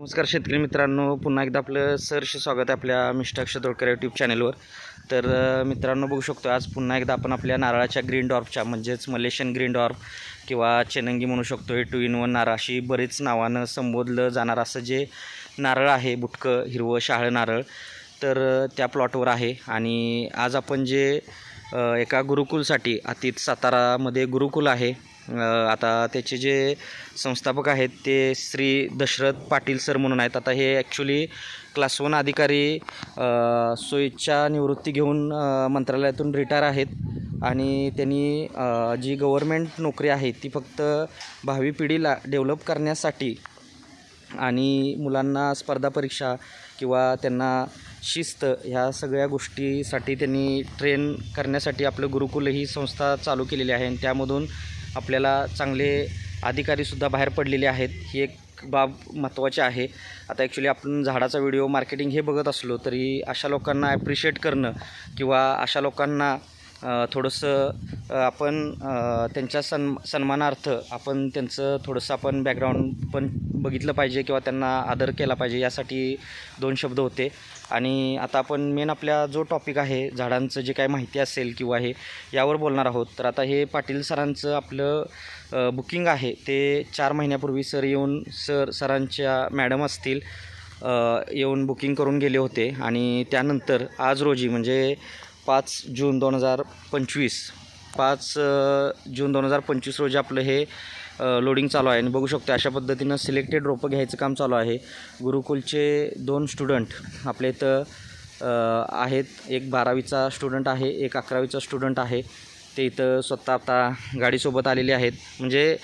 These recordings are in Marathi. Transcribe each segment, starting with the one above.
नमस्कार शेतकरी मित्रांनो पुन्हा एकदा आपलं सहर्ष स्वागत आहे आपल्या मिस्टर अक्षदोळकर यूट्यूब चॅनलवर तर मित्रांनो बघू शकतो आज पुन्हा एकदा आपण आपल्या नारळाच्या ग्रीन डॉर्फच्या म्हणजेच मलेशियन ग्रीन डॉर्फ किंवा चेनंगी म्हणू शकतो हे टू इन वन नारळ अशी बरीच नावानं संबोधलं जाणार असं जे नारळ आहे बुटकं हिरवं शाळं नारळ तर त्या प्लॉटवर आहे. आणि आज आपण जे एका गुरुकुलसाठी अतीत सातारामध्ये गुरुकुल आहे आता त्याचे जे संस्थापक आहेत ते श्री दशरथ पाटील सर म्हणून आहेत. आता हे ॲक्च्युली क्लास वन अधिकारी सोयीच्या निवृत्ती घेऊन मंत्रालयातून रिटायर आहेत. आणि त्यांनी जी गव्हर्मेंट नोकरी आहे ती फक्त भावी पिढीला डेव्हलप करण्यासाठी आणि मुलांना स्पर्धा परीक्षा किंवा त्यांना शिस्त ह्या सगळ्या गोष्टीसाठी त्यांनी ट्रेन करण्यासाठी आपलं गुरुकुल ही संस्था चालू केलेली आहे. आणि त्यामधून आपल्याला चांगले अधिकारीसुद्धा बाहेर पडलेले आहेत. ही एक बाब महत्त्वाची आहे. आता ॲक्च्युली आपण झाडाचा व्हिडिओ मार्केटिंग हे बघत असलो तरी अशा लोकांना ॲप्रिशिएट करणं किंवा अशा लोकांना थोडंसं आपण त्यांच्या सन सन्मानार्थ आपण त्यांचं थोडंसं आपण बॅकग्राऊंड पण बघितलं पाहिजे किंवा त्यांना आदर केला पाहिजे यासाठी दोन शब्द होते. आणि आता आपण मेन आपल्या जो टॉपिक आहे झाडांचं जे काय माहिती असेल किंवा हे यावर बोलणार आहोत. तर आता हे पाटील सरांचं आपलं बुकिंग आहे. ते चार महिन्यापूर्वी सर येऊन सर सरांच्या मॅडम असतील येऊन बुकिंग करून गेले होते. आणि त्यानंतर आज रोजी म्हणजे पाच जून दोन हजार पंचवीस पाच जून दोन हजार पंचवीस रोजी आपलं हे लोडिंग चालू आहे. आणि बघू शकतो अशा पद्धतीनं सिलेक्टेड रोपं घ्यायचं काम चालू आहे. गुरुकुलचे दोन स्टुडंट आपल्या इथं आहेत. एक बारावीचा स्टुडंट आहे एक अकरावीचा स्टुडंट आहे. ते इथं स्वतः आता गाडीसोबत आलेले आहेत. म्हणजे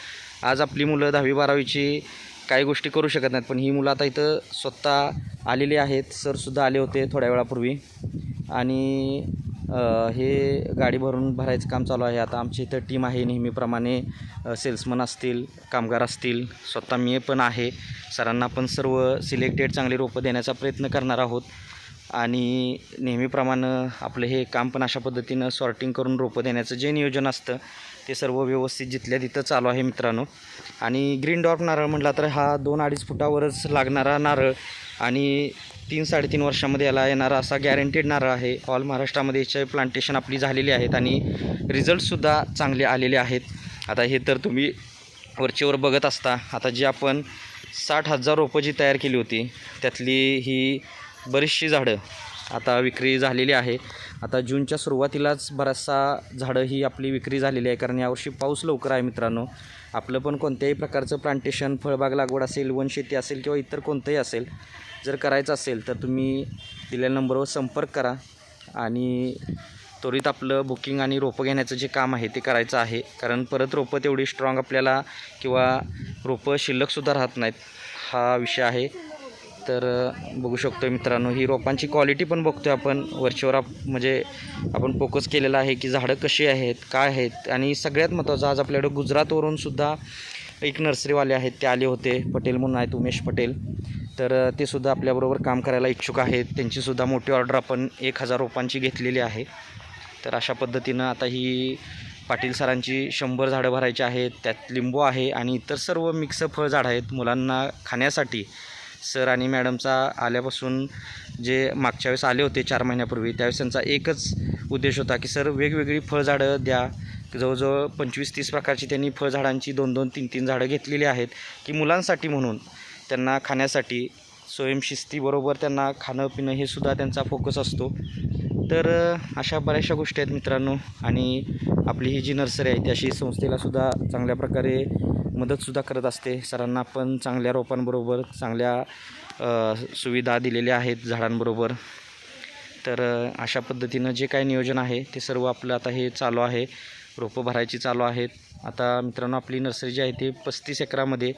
आज आपली मुलं दहावी बारावीची काही गोष्टी करू शकत नाहीत. पण ही मुलं आता इथं स्वतः आलेली आहेत. सरसुद्धा आले होते थोड्या वेळापूर्वी. आणि हे गाडी भरून भरायचं काम चालू आहे. आता आमची इथं टीम आहे नेहमीप्रमाणे. सेल्समन असतील कामगार असतील. स्वतः मी पण आहे. सरांना पण सर्व सिलेक्टेड चांगली रोपं देण्याचा प्रयत्न करणार आहोत. आणि नेहमीप्रमाणे आपलं हे काम पण अशा पद्धतीनं सॉर्टिंग करून रोपं देण्याचं जे नियोजन असतं ते सर्व व्यवस्थित जिथल्या तिथं चालू आहे मित्रांनो. आणि ग्रीन डॉर्फ नारळ म्हटला तर हा दोन अडीच फुटावरच लागणारा नारळ. आणि तीन साडेतीन वर्षामध्ये याला येणारा असा गॅरंटेड नारळ आहे. ऑल महाराष्ट्रामध्ये याचे प्लांटेशन आपली झालेली आहेत आणि रिझल्टसुद्धा चांगले आलेले आहेत. आता हे तर तुम्ही वरचेवर बघत असता. आता जी आपण साठ हजार रोपं जी तयार केली होती त्यातली ही बरीचशी झाडं आता विक्री झालेली आहे. आता जूनच्या सुरुवातीलाच बराचसा झाडं ही आपली विक्री झालेली आहे. कारण यावर्षी पाऊस लवकर आहे मित्रांनो. आपलं पण कोणत्याही प्रकारचं प्लांटेशन फळबाग लागवड असेल वनशेती असेल किंवा इतर कोणतंही असेल जर करायचं असेल तर तुम्ही दिलेल्या नंबरवर संपर्क करा आणि त्वरित आपलं बुकिंग आणि रोपं घेण्याचं जे काम आहे ते करायचं आहे. कारण परत रोपं तेवढी स्ट्रॉंग आपल्याला किंवा रोपं शिल्लकसुद्धा राहत नाहीत हा विषय आहे. तर बघू शकतो मित्रांनो ही रोपांची क्वालिटी पण बघतो आहे आपण. वरच्यावर आप म्हणजे आपण फोकस केलेला आहे की झाडं कशी आहेत काय आहेत. आणि सगळ्यात महत्त्वाचं आज आपल्याकडं गुजरातवरून सुद्धा एक नर्सरीवाले आहेत ते आले होते. पटेल म्हणून आहेत उमेश पटेल. तर ते सुद्धा आपल्याबरोबर काम करायला इच्छुक आहेत. त्यांचीसुद्धा मोठी ऑर्डर आपण एक हजार रोपांची घेतलेली आहे. तर अशा पद्धतीनं आता ही पाटील सरांची शंभर झाडं भरायची आहेत त्यात लिंबू आहे आणि इतर सर्व मिक्स फळझाडं आहेत मुलांना खाण्यासाठी. सर आणि मॅडमचा आल्यापासून जे मागच्या वेळेस आले होते चार महिन्यापूर्वी त्यावेळेस त्यांचा एकच उद्देश होता की सर वेगवेगळी फळझाडं द्या. जवळजवळ पंचवीस तीस प्रकारची त्यांनी फळझाडांची दोन दोन तीन तीन झाडं घेतलेली आहेत की मुलांसाठी म्हणून. त्यांना खाण्यासाठी स्वयंशिस्तीबरोबर त्यांना खाणं पिणं हे सुद्धा त्यांचा फोकस असतो. तर अशा बऱ्याचशा गोष्टी आहेत मित्रांनो. आणि आपली ही जी नर्सरी आहे ती अशी संस्थेला सुद्धा चांगल्या प्रकारे मदतसुद्धा करत असते. सरांना पण चांगल्या रोपांबरोबर चांगल्या सुविधा दिलेल्या आहेत झाडांबरोबर. तर अशा पद्धतीनं जे काही नियोजन आहे ते सर्व आपलं आता हे चालू आहे. रोपं भरायची चालू आहेत. आता मित्रांनो आपली नर्सरी जी आहे ती पस्तीस एकरामध्ये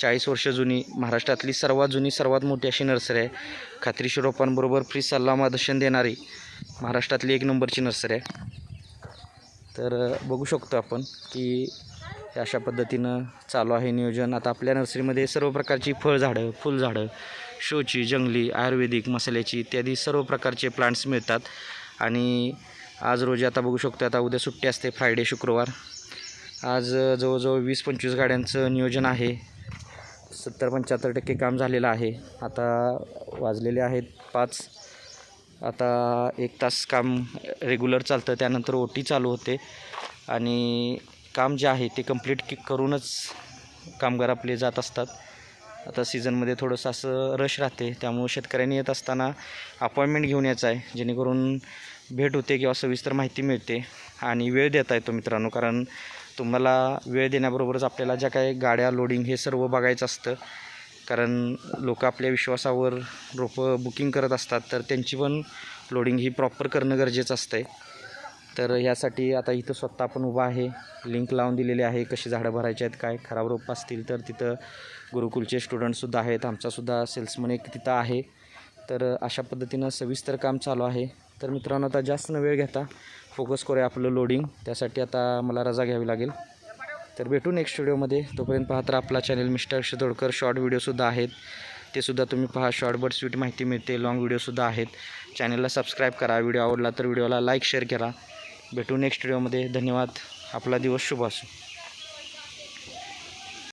चाळीस वर्ष जुनी महाराष्ट्रातली सर्वात जुनी सर्वात मोठी अशी नर्सरी आहे. खात्रीशीर रोपांबरोबर फ्री सल्ला मार्गदर्शन देणारी महाराष्ट्रातली एक नंबरची नर्सरी आहे. तर बघू शकतो आपण की अशा पद्धतीनं चालू आहे नियोजन. आता आपल्या नर्सरीमध्ये सर्व प्रकारची फळझाडं फुलझाडं शोची जंगली आयुर्वेदिक मसाल्याची इत्यादी सर्व प्रकारचे प्लांट्स मिळतात. आणि आज रोजी आता बघू शकतो आता उद्या सुट्टी असते फ्रायडे शुक्रवार. आज जवळजवळ वीस पंचवीस गाड्यांचं नियोजन आहे. सत्तर पंच्याहत्तर टक्के काम झालेलं आहे. आता वाजलेले आहेत पाच. आता एक तास काम रेग्युलर चालतं. त्यानंतर ओ टी चालू होते. आणि काम जे आहे ते कंप्लीट की करूनच कामगार आपले जात असतात. आता सीझनमध्ये थोडंसं असं रश राहते. त्यामुळे शेतकऱ्यांनी येत असताना अपॉइंटमेंट घेऊन यायचं आहे. जेणेकरून भेट होते किंवा सविस्तर माहिती मिळते. आणि वेळ देता येतो मित्रांनो. कारण तुम्हाला वेळ देण्याबरोबरच आपल्याला ज्या काही गाड्या लोडिंग हे सर्व बघायचं असतं. कारण लोक आपल्या विश्वासावर रोपं बुकिंग करत असतात तर त्यांची पण लोडिंग ही प्रॉपर करणं गरजेचं असतं आहे तर यासाठी आता इथं स्वतः आपण उभा आहे. लिंक लावून दिलेली आहे कशी झाडं भरायची आहेत काय खराब रोपं असतील तर तिथं गुरुकुलचे स्टुडंटसुद्धा आहेत आमचासुद्धा सेल्समन एक तिथं आहे. तर अशा पद्धतीनं सविस्तर काम चालू आहे. तर मित्रांनो आता जास्त न वेळ घेता फोकस करूया आपलं लोडिंग त्यासाठी आता मला रजा घ्यावी लागेल. तर भेटू नेक्स्ट व्हिडिओमध्ये तोपर्यंत पाहत तर आपला चॅनल मिस्टर शितोडकर शॉर्ट व्हिडिओसुद्धा आहेत. ते सुद्धा तुम्ही पहा. शॉर्ट बट स्वीट माहिती मिळते. लॉंग व्हिडिओसुद्धा आहेत. चॅनलला सबस्क्राईब करा. व्हिडिओ आवडला तर व्हिडिओला लाईक शेअर करा. भेटू नेक्स्ट व्हिडिओमध्ये धन्यवाद. आपला दिवस शुभ असो.